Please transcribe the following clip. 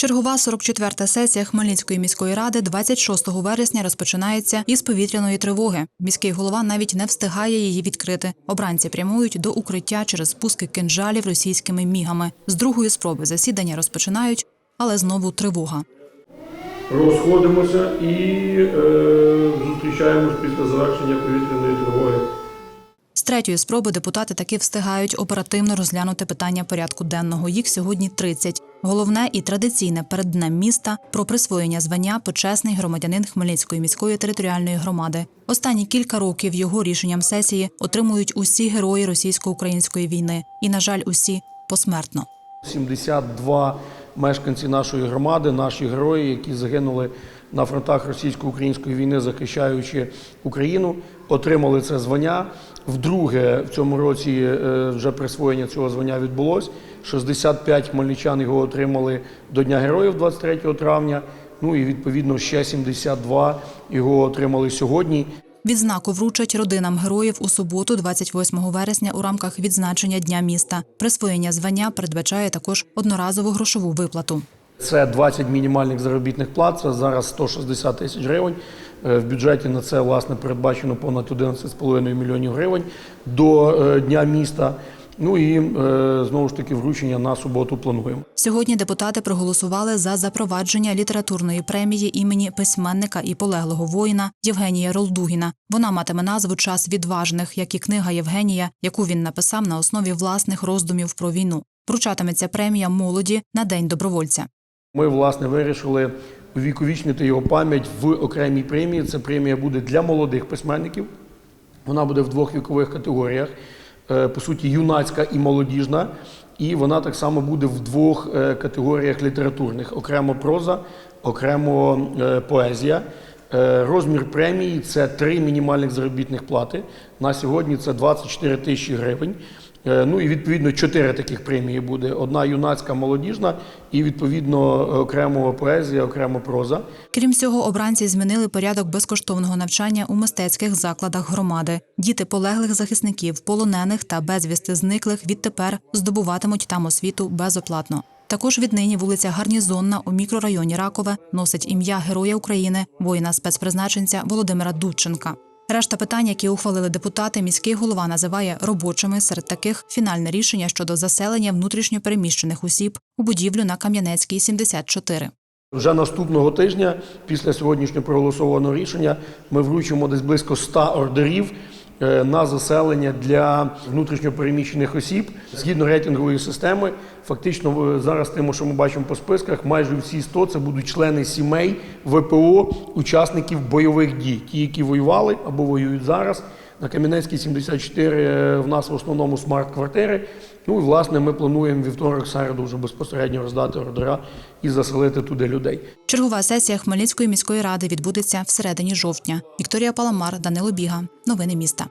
Чергова 44-та сесія Хмельницької міської ради 26 вересня розпочинається із повітряної тривоги. Міський голова навіть не встигає її відкрити. Обранці прямують до укриття через спуски кинжалів російськими мігами. З другої спроби засідання розпочинають, але знову тривога. Розходимося і е, зустрічаємось після завершення повітряної тривоги. Третьої спроби депутати таки встигають оперативно розглянути питання порядку денного. Їх сьогодні 30. Головне і традиційне перед днем міста про присвоєння звання почесний громадянин Хмельницької міської територіальної громади. Останні кілька років його рішенням сесії отримують усі герої російсько-української війни, і, на жаль, усі посмертно. 72 мешканці нашої громади, наші герої, які загинули на фронтах російсько-української війни, захищаючи Україну, отримали це звання. Вдруге в цьому році е, вже присвоєння цього звання відбулось. 65 хмельничан його отримали до Дня Героїв 23 травня. Ну і відповідно ще 72 його отримали сьогодні. Відзнаку вручать родинам героїв у суботу, 28 вересня, у рамках відзначення Дня міста. Присвоєння звання передбачає також одноразову грошову виплату. Це 20 мінімальних заробітних плат, це зараз 160 тисяч гривень. Е, В бюджеті на це власне передбачено понад 11,5 мільйонів гривень до е, Дня міста. Ну і е, знову ж таки вручення на суботу плануємо. Сьогодні депутати проголосували за запровадження літературної премії імені письменника і полеглого воїна Євгенія Ролдугіна. Вона матиме назву Час відважних, як і книга Євгенія, яку він написав на основі власних роздумів про війну. Вручатиметься премія молоді на день добровольця. Ми власне вирішили увіковічнити його пам'ять в окремій премії. Це премія буде для молодих письменників. Вона буде в двох вікових категоріях. Е, По суті, юнацька і молодіжна. І вона так само буде в двох е, категоріях літературних: окремо проза, окремо е, поезія. Розмір премії це три мінімальних заробітних плати. На сьогодні це 24 тисячі гривень. Е, Ну і відповідно чотири таких премії буде: одна юнацька молодіжна, і відповідно окремо поезія, окремо проза. Крім цього, обранці змінили порядок безкоштовного навчання у мистецьких закладах громади. Діти полеглих захисників, полонених та безвісти зниклих відтепер здобуватимуть там освіту безоплатно. Також віднині вулиця Гарнізонна у мікрорайоні Ракове носить ім'я Героя України, воїна спецпризначенця Володимира Дудченка. Решта питань, які ухвалили депутати, міський голова називає робочими. Серед таких фінальне рішення щодо заселення внутрішньо переміщених осіб у будівлю на Кам'янецькій 74. Вже наступного тижня, після сьогоднішнього проголосованого рішення, ми вручимо десь близько 100 ордерів на заселення для внутрішньопереміщених осіб згідно рейтингової системи. Фактично, е, зараз тим, що ми бачимо по списках, майже всі 100 це будуть члени сімей ВПО, учасників бойових дій, ті, які воювали або воюють зараз. На Кам'янецькій 74 е, в нас в основному смарт-квартири. Ну і власне ми плануємо вівторок, середу вже безпосередньо роздати ордера і заселити туди людей. Чергова сесія Хмельницької міської ради відбудеться всередині жовтня. Вікторія Паламар, Данило Біга. Новини міста.